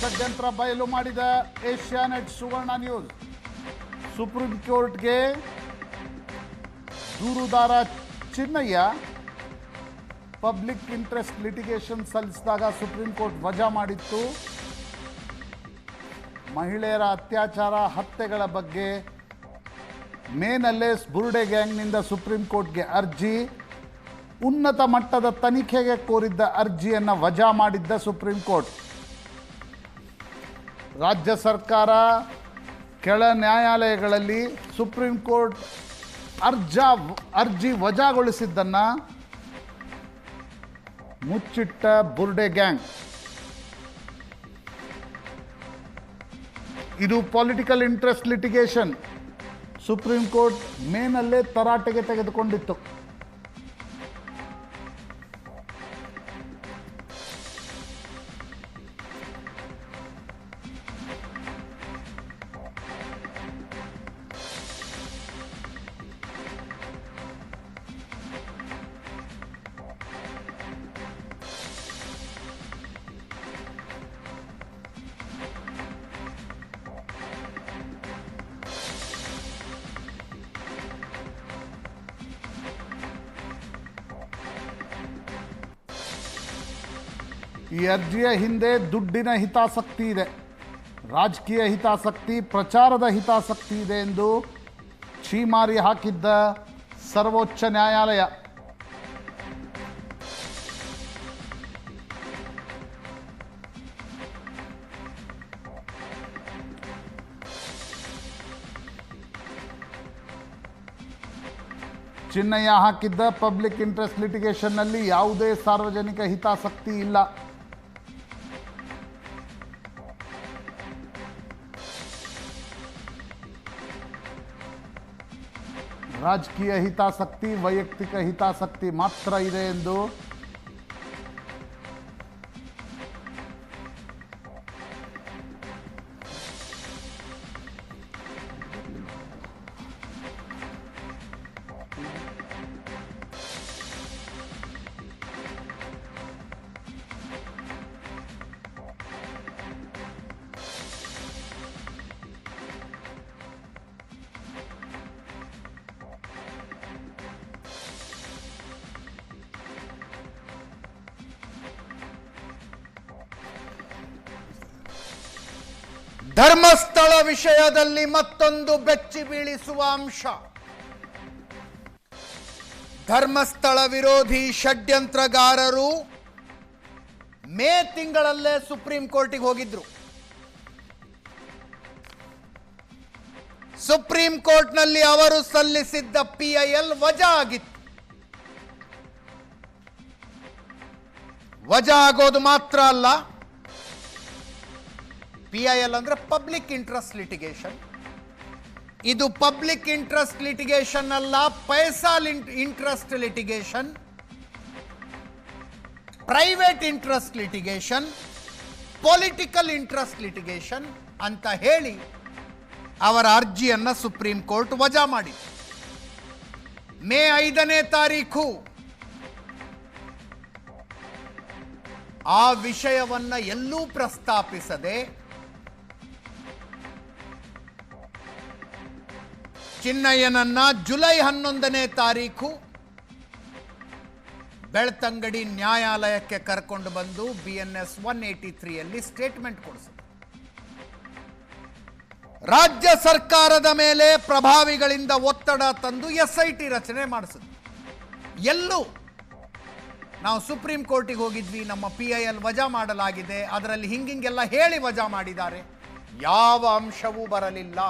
ಷಡ್ಯಂತ್ರ ಬಯಲು ಮಾಡಿದ ಏಷ್ಯಾನೆಟ್ ಸುವರ್ಣ ನ್ಯೂಸ್. ಸುಪ್ರೀಂ ಕೋರ್ಟ್ಗೆ ದೂರುದಾರ ಚಿನ್ನಯ್ಯ ಪಬ್ಲಿಕ್ ಇಂಟ್ರೆಸ್ಟ್ ಲಿಟಿಗೇಷನ್ ಸಲ್ಲಿಸಿದಾಗ ಸುಪ್ರೀಂ ಕೋರ್ಟ್ ವಜಾ ಮಾಡಿತ್ತು. ಮಹಿಳೆಯರ ಅತ್ಯಾಚಾರ, ಹತ್ಯೆಗಳ ಬಗ್ಗೆ ಮೇನಲ್ಲೇ ಬುರ್ಡೆ ಗ್ಯಾಂಗ್ನಿಂದ ಸುಪ್ರೀಂ ಕೋರ್ಟ್ಗೆ ಅರ್ಜಿ. ಉನ್ನತ ಮಟ್ಟದ ತನಿಖೆಗೆ ಕೋರಿದ್ದ ಅರ್ಜಿಯನ್ನು ವಜಾ ಮಾಡಿದ್ದ ಸುಪ್ರೀಂ ಕೋರ್ಟ್. ರಾಜ್ಯ ಸರ್ಕಾರ ಕೆಳ ನ್ಯಾಯಾಲಯಗಳಲ್ಲಿ ಸುಪ್ರೀಂ ಕೋರ್ಟ್ ಅರ್ಜ ಅರ್ಜಿ ವಜಾಗೊಳಿಸಿದ್ದನ್ನು ಮುಚ್ಚಿಟ್ಟ ಬುರ್ಡೆ ಗ್ಯಾಂಗ್. ಇದು political interest litigation. Supreme court ಮೇನಲ್ಲೇ ತರಾಟೆಗೆ ತೆಗೆದುಕೊಂಡಿತ್ತು. ಈ ಅರ್ಜಿಯ ಹಿಂದೆ ದುಡ್ಡಿನ ಹಿತಾಸಕ್ತಿ ಇದೆ. ರಾಜಕೀಯ ಹಿತಾಸಕ್ತಿ, ಪ್ರಚಾರದ ಹಿತಾಸಕ್ತಿ ಇದೆ ಎಂದು ಛೀಮಾರಿ ಹಾಕಿದ್ದ ಸರ್ವೋಚ್ಚ ನ್ಯಾಯಾಲಯ. ಚಿನ್ನಯ್ಯ ಹಾಕಿದ್ದ ಪಬ್ಲಿಕ್ ಇಂಟ್ರೆಸ್ಟ್ ಲಿಟಿಗೇಷನ್ನಲ್ಲಿ ಯಾವುದೇ ಸಾರ್ವಜನಿಕ ಹಿತಾಸಕ್ತಿ ಇಲ್ಲ. ರಾಜಕೀಯ ಹಿತಾಸಕ್ತಿ ವೈಯಕ್ತಿಕ ಹಿತಾಸಕ್ತಿ ಮಾತ್ರ ಇದೆ ಎಂದು ಧರ್ಮಸ್ಥಳ ವಿಷಯದಲ್ಲಿ ಮತ್ತೊಂದು ಬೆಚ್ಚಿ ಬೀಳಿಸುವ ಅಂಶ. ಧರ್ಮಸ್ಥಳ ವಿರೋಧಿ ಷಡ್ಯಂತ್ರಗಾರರು ಮೇ ತಿಂಗಳಲ್ಲೇ ಸುಪ್ರೀಂ ಕೋರ್ಟಿಗೆ ಹೋಗಿದ್ರು. ಸುಪ್ರೀಂ ಕೋರ್ಟ್ನಲ್ಲಿ ಅವರು ಸಲ್ಲಿಸಿದ್ದ ಪಿಐಎಲ್ ವಜಾ ಆಗಿತ್ತು. ವಜಾ ಆಗೋದು ಮಾತ್ರ ಅಲ್ಲ ಪಿ ಐ ಎಲ್ ಅಂದ್ರೆ ಪಬ್ಲಿಕ್ ಇಂಟ್ರೆಸ್ಟ್ ಲಿಟಿಗೇಷನ್ ಇದು ಪಬ್ಲಿಕ್ ಇಂಟ್ರೆಸ್ಟ್ ಲಿಟಿಗೇಷನ್ ಅಲ್ಲ ಪೈಸಾ interest litigation private interest litigation political interest litigation ಅಂತ ಹೇಳಿ ಅವರ ಅರ್ಜಿಯನ್ನು ಸುಪ್ರೀಂ ಕೋರ್ಟ್ ವಜಾ ಮಾಡಿ ಮೇ ಐದನೇ ತಾರೀಖು ಆ ವಿಷಯವನ್ನ ಎಲ್ಲೂ ಪ್ರಸ್ತಾಪಿಸದೆ ಚಿನ್ನಯ್ಯನನ್ನ ಜುಲೈ ಹನ್ನೊಂದನೇ ತಾರೀಖು ಬೆಳ್ತಂಗಡಿ ನ್ಯಾಯಾಲಯಕ್ಕೆ ಕರ್ಕೊಂಡು ಬಂದು B N S one eighty ತ್ರೀಯಲ್ಲಿ statement ಕೊಡಿಸ ರಾಜ್ಯ ಸರ್ಕಾರದ ಮೇಲೆ ಪ್ರಭಾವಿಗಳಿಂದ ಒತ್ತಡ ತಂದು ಎಸ್ ಐ ಟಿ ರಚನೆ ಮಾಡಿಸಿದ್ರು. ಎಲ್ಲೂ ನಾವು ಸುಪ್ರೀಂ ಕೋರ್ಟಿಗೆ ಹೋಗಿದ್ವಿ, ನಮ್ಮ ಪಿ ಐ ಎಲ್ ವಜಾ ಮಾಡಲಾಗಿದೆ, ಅದರಲ್ಲಿ ಹಿಂಗಿಂಗೆಲ್ಲ ಹೇಳಿ ವಜಾ ಮಾಡಿದ್ದಾರೆ. ಯಾವ ಅಂಶವೂ ಬರಲಿಲ್ಲ.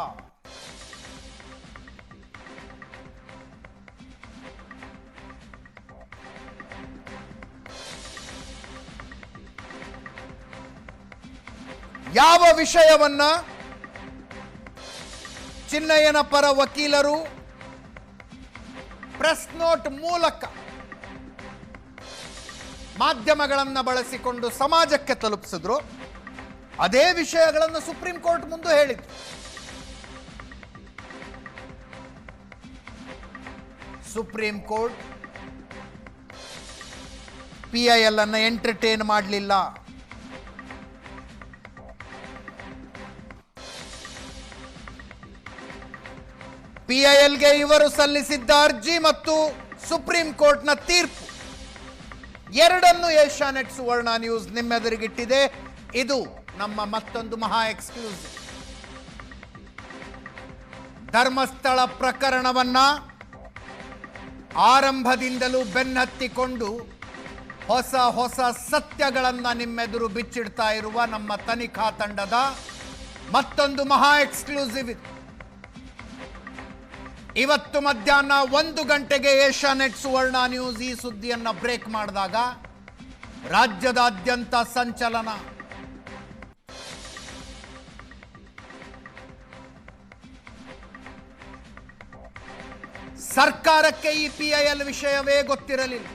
ಯಾವ ವಿಷಯವನ್ನ ಚಿನ್ನಯ್ಯನ ಪರ ವಕೀಲರು ಪ್ರೆಸ್ ನೋಟ್ ಮೂಲಕ ಮಾಧ್ಯಮಗಳನ್ನು ಬಳಸಿಕೊಂಡು ಸಮಾಜಕ್ಕೆ ತಲುಪಿಸಿದ್ರು, ಅದೇ ವಿಷಯಗಳನ್ನು ಸುಪ್ರೀಂ ಕೋರ್ಟ್ ಮುಂದೆ ಹೇಳಿದ್ರು. Supreme court P I L ಅನ್ನು ಎಂಟರ್ಟೈನ್ ಮಾಡಲಿಲ್ಲ. ಪಿಐಎಲ್ಗೆ ಇವರು ಸಲ್ಲಿಸಿದ್ದ ಅರ್ಜಿ ಮತ್ತು ಸುಪ್ರೀಂ ಕೋರ್ಟ್ನ ತೀರ್ಪು. ಎರಡನ್ನು ಏಷ್ಯಾನೆಟ್ ಸುವರ್ಣ ನ್ಯೂಸ್ ನಿಮ್ಮೆದುರಿಗಿಟ್ಟಿದೆ. ಇದು ನಮ್ಮ ಮತ್ತೊಂದು ಮಹಾ ಎಕ್ಸ್ಕ್ಲೂಸಿವ್. ಧರ್ಮಸ್ಥಳ ಪ್ರಕರಣವನ್ನ ಆರಂಭದಿಂದಲೂ ಬೆನ್ನತ್ತಿಕೊಂಡು ಹೊಸ ಹೊಸ ಸತ್ಯಗಳನ್ನು ನಿಮ್ಮೆದುರು ಬಿಚ್ಚಿಡ್ತಾ ಇರುವ ನಮ್ಮ ತನಿಖಾ ತಂಡದ ಮತ್ತೊಂದು ಮಹಾ ಎಕ್ಸ್ಕ್ಲೂಸಿವ್ ಇದು. ಇವತ್ತು ಮಧ್ಯಾಹ್ನ ಒಂದು ಗಂಟೆಗೆ ಏಷ್ಯಾನೆಟ್ ಸುವರ್ಣ ನ್ಯೂಸ್ ಈ ಸುದ್ದಿಯನ್ನ ಬ್ರೇಕ್ ಮಾಡಿದಾಗ ರಾಜ್ಯದಾದ್ಯಂತ ಸಂಚಲನ. ಸರ್ಕಾರಕ್ಕೆ ಈ ಪಿಐಎಲ್ ವಿಷಯವೇ ಗೊತ್ತಿರಲಿಲ್ಲ.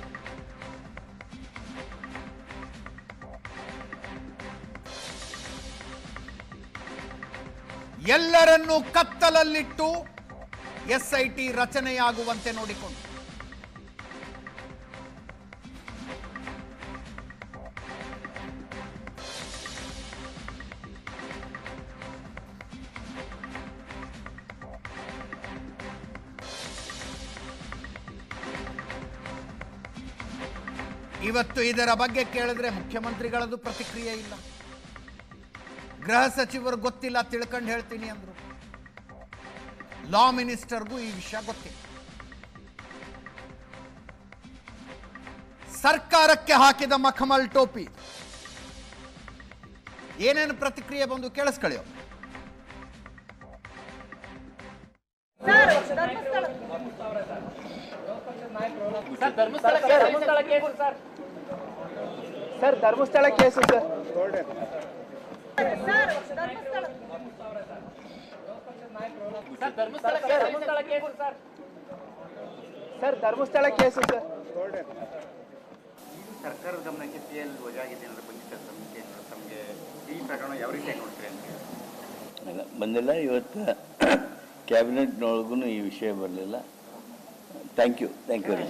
ಎಲ್ಲರನ್ನೂ ಕತ್ತಲಲ್ಲಿಟ್ಟು ಎಸ್ಐಟಿ ರಚನೆಯಾಗುವಂತೆ ನೋಡಿಕೊಂಡು. ಇವತ್ತು ಇದರ ಬಗ್ಗೆ ಕೇಳಿದ್ರೆ ಮುಖ್ಯಮಂತ್ರಿಗಳದ್ದು ಪ್ರತಿಕ್ರಿಯೆ ಇಲ್ಲ. ಗೃಹ ಸಚಿವರು ಗೊತ್ತಿಲ್ಲ ತಿಳ್ಕೊಂಡು ಹೇಳ್ತೀನಿ ಅಂದ್ರು. ಲಾ ಮಿನಿಸ್ಟರ್ಗೂ ಈ ವಿಷಯ ಗೊತ್ತಿಲ್ಲ. ಸರ್ಕಾರಕ್ಕೆ ಹಾಕಿದ ಮಖಮಲ್ ಟೋಪಿ. ಏನೇನು ಪ್ರತಿಕ್ರಿಯೆ ಬಂದು ಕೇಳಿಸ್ಕೊಳ್ಳಿಯೋ Dharmasthala case sir. Sir Dharmasthala case sir. Sir Dharmasthala case sir sir. Dharmasthala case sir. ಸರ್ಕಾರದ ಗಮನಕ್ಕೆ ಪಿ ಎಲ್ ವಜಾಗಿದೆ ಏನಾದ್ರು ಬಂದಿದ್ದ ತಮಗೆ ತಮಗೆ ಈ ಪ್ರಕರಣ ಯಾವ ರೀತಿ ನೋಡ್ತೀರಿ ಅಂತ ಬಂದಿಲ್ಲ. ಇವತ್ತು ಕ್ಯಾಬಿನೆಟ್ನೊಳಗೂ ಈ ವಿಷಯ ಬರಲಿಲ್ಲ. Thank you thank you very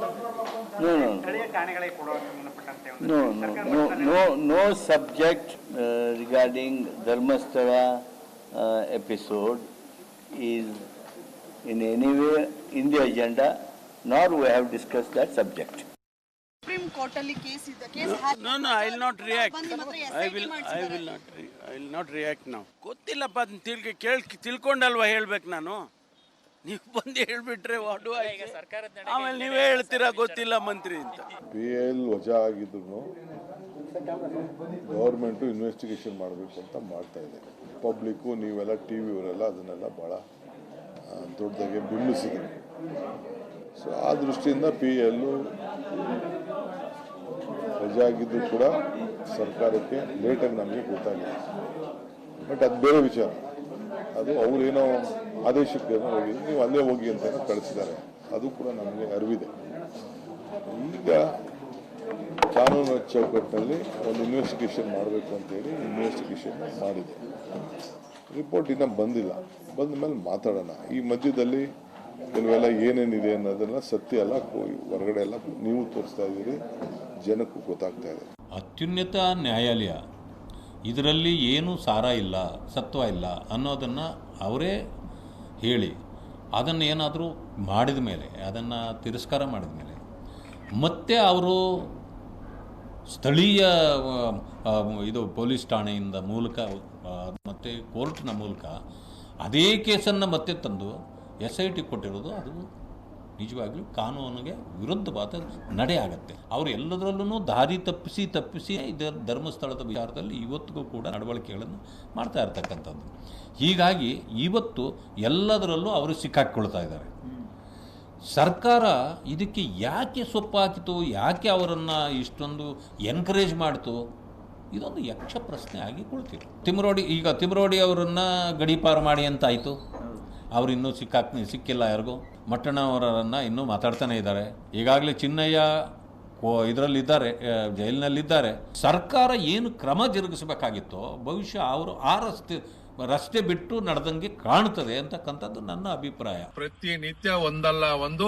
no ಸಂಬಂಧಪಟ್ಟಂತೆ ಒಂದು no no no no subject regarding Dharmasthala episode is in any way in the agenda nor we have discuss that subject supreme court ಅಲ್ಲಿ ಕೇಸ್ ಇದೆ case hockey no no, I will react react. ಬಂದು ನಿಮ್ಮ ಹತ್ರ I SIT will, I ಮಾಡ್ಸಿದ್ದಾರೆ. will not, re- I will not react now. ಗೊತ್ತಿಲ್ಲಪ್ಪ ಅದನ್ನ ತಿಳ್ಕೊ ಕೇಳ್ ತಿಳ್ಕೊಂಡಲ್ವಾ ಹೇಳ್ಬೇಕು ನಾನು ನೀವು ಬಂದು ಹೇಳ್ಬಿಟ್ರೆ ವಾಡು ಆಮೇಲೆ ನೀವೇ ಹೇಳ್ತೀರಾ ಗೊತ್ತಿಲ್ಲ ಮಂತ್ರಿ ಅಂತ. ಪಿ ಎಲ್ ವಜಾ ಆಗಿದ್ರು ಗೌರ್ಮೆಂಟು ಇನ್ವೆಸ್ಟಿಗೇಷನ್ ಮಾಡಬೇಕು ಅಂತ ಮಾಡ್ತಾ ಇದೆ. ಪಬ್ಲಿಕ್ಕು ನೀವೆಲ್ಲ ಟಿ ವಿಯವರೆಲ್ಲ ಅದನ್ನೆಲ್ಲ ಭಾಳ ದೊಡ್ಡದಾಗಿ ಬಿಂಬಿಸಿದ್ರು ಸೊ ಆ ದೃಷ್ಟಿಯಿಂದ ಪಿ ಎಲ್ಲು ವಜಾ ಆಗಿದ್ದು ಕೂಡ ಸರ್ಕಾರಕ್ಕೆ ಲೇಟಾಗಿ ನಮಗೆ ಗೊತ್ತಾಗಿದೆ. ಬಟ್ ಅದು ಬೇರೆ ವಿಚಾರ. ಅದು ಅವರೇನೋ ಆದೇಶಕ್ಕೆ ಹೋಗಿ, ನೀವು ಅಲ್ಲೇ ಹೋಗಿ ಅಂತ ಕಳಿಸಿದ್ದಾರೆ. ಅದು ಕೂಡ ನಮಗೆ ಅರಿವಿದೆ. ಈಗ ಕಾನೂನು ಚೌಕಟ್ಟಿನಲ್ಲಿ ಒಂದು ಇನ್ವೆಸ್ಟಿಗೇಷನ್ ಮಾಡಬೇಕು ಅಂತೇಳಿ ಇನ್ವೆಸ್ಟಿಗೇಷನ್ ಮಾಡಿದೆ. ರಿಪೋರ್ಟ್ ಇನ್ನೂ ಬಂದಿಲ್ಲ. ಬಂದ ಮೇಲೆ ಮಾತಾಡೋಣ. ಈ ಮಧ್ಯದಲ್ಲಿ ಕೆಲವೆಲ್ಲ ಏನೇನಿದೆ ಅನ್ನೋದನ್ನ ಸತ್ಯ ಎಲ್ಲ ಹೊರಗಡೆ ಎಲ್ಲ ನೀವು ತೋರಿಸ್ತಾ ಇದ್ದೀರಿ. ಜನಕ್ಕೂ ಗೊತ್ತಾಗ್ತಾ ಇದೆ. ಅತ್ಯುನ್ನತ ನ್ಯಾಯಾಲಯ ಇದರಲ್ಲಿ ಏನೂ ಸಾರ ಇಲ್ಲ, ಸತ್ವ ಇಲ್ಲ ಅನ್ನೋದನ್ನು ಅವರೇ ಹೇಳಿ, ಅದನ್ನು ಏನಾದರೂ ಮಾಡಿದ ಮೇಲೆ, ಅದನ್ನು ತಿರಸ್ಕಾರ ಮಾಡಿದ ಮೇಲೆ. ಮತ್ತೆ ಅವರು ಸ್ಥಳೀಯ ಇದು ಪೊಲೀಸ್ ಠಾಣೆಯಿಂದ ಮೂಲಕ ಮತ್ತು ಕೋರ್ಟ್ನ ಮೂಲಕ ಅದೇ ಕೇಸನ್ನು ಮತ್ತೆ ತಂದು ಎಸ್ ಐ ಟಿ ಕೊಟ್ಟಿರೋದು ಅದು ನಿಜವಾಗ್ಲೂ ಕಾನೂನಿಗೆ ವಿರುದ್ಧವಾದ ನಡೆ ಆಗತ್ತೆ. ಅವರು ಎಲ್ಲದರಲ್ಲೂ ದಾರಿ ತಪ್ಪಿಸಿ ತಪ್ಪಿಸಿ ಇದರ ಧರ್ಮಸ್ಥಳದ ವಿಚಾರದಲ್ಲಿ ಇವತ್ತಿಗೂ ಕೂಡ ನಡವಳಿಕೆಗಳನ್ನು ಮಾಡ್ತಾ ಇರ್ತಕ್ಕಂಥದ್ದು. ಹೀಗಾಗಿ ಇವತ್ತು ಎಲ್ಲದರಲ್ಲೂ ಅವರು ಸಿಕ್ಕಾಕ್ಕೊಳ್ತಾ ಇದ್ದಾರೆ. ಸರ್ಕಾರ ಇದಕ್ಕೆ ಯಾಕೆ ಸೊಪ್ಪಾಕಿತು, ಯಾಕೆ ಅವರನ್ನು ಇಷ್ಟೊಂದು ಎನ್ಕರೇಜ್ ಮಾಡಿತು, ಇದೊಂದು ಯಕ್ಷ ಪ್ರಶ್ನೆ ಆಗಿ ತಿಮ್ರೋಡಿ, ಈಗ ತಿಮ್ರೋಡಿ ಅವರನ್ನು ಗಡೀಪಾರು ಮಾಡಿ ಅಂತಾಯಿತು ಅವ್ರು ಇನ್ನೂ ಸಿಕ್ಕಾಕ್ ಸಿಕ್ಕಿಲ್ಲ ಯಾರಿಗೂ. ಮಟ್ಟಣ್ಣವರನ್ನು ಇನ್ನೂ ಮಾತಾಡ್ತಾನೆ ಇದ್ದಾರೆ. ಈಗಾಗಲೇ ಚಿನ್ನಯ್ಯ ಕೋ ಇದರಲ್ಲಿದ್ದಾರೆ ಜೈಲಿನಲ್ಲಿದ್ದಾರೆ. ಸರ್ಕಾರ ಏನು ಕ್ರಮ ಜರುಗಿಸಬೇಕಾಗಿತ್ತೋ ಬಹುಶಃ ಅವರು ಆ ರಸ್ತೆ ರಸ್ತೆ ಬಿಟ್ಟು ನಡೆದಂಗೆ ಕಾಣ್ತದೆ ಅಂತಕ್ಕಂಥದ್ದು ನನ್ನ ಅಭಿಪ್ರಾಯ. ಪ್ರತಿನಿತ್ಯ ಒಂದಲ್ಲ ಒಂದು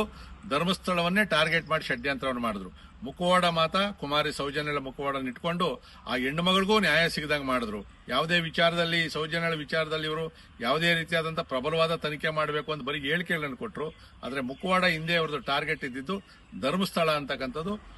ಧರ್ಮಸ್ಥಳವನ್ನೇ ಟಾರ್ಗೆಟ್ ಮಾಡಿ ಷಡ್ಯಂತ್ರವನ್ನು ಮಾಡಿದ್ರು. ಮುಖವಾಡ ಮಾತ ಕುಮಾರಿ ಸೌಜನ್ಯಳ ಮುಖವಾಡನ ಇಟ್ಕೊಂಡು ಆ ಹೆಣ್ಣು ಮಗಳಿಗೂ ನ್ಯಾಯ ಸಿಗದಂಗೆ ಮಾಡಿದ್ರು. ಯಾವುದೇ ವಿಚಾರದಲ್ಲಿ ಸೌಜನ್ಯಳ ವಿಚಾರದಲ್ಲಿ ಇವರು ಯಾವುದೇ ರೀತಿಯಾದಂಥ ಪ್ರಬಲವಾದ ತನಿಖೆ ಮಾಡಬೇಕು ಅಂತ ಬರೀ ಹೇಳಿಕೆಗಳನ್ನು ಕೊಟ್ಟರು ಆದರೆ ಮುಖವಾಡ ಹಿಂದೆ ಅವ್ರದ್ದು ಟಾರ್ಗೆಟ್ ಇದ್ದಿದ್ದು ಧರ್ಮಸ್ಥಳ ಅಂತಕ್ಕಂಥದ್ದು.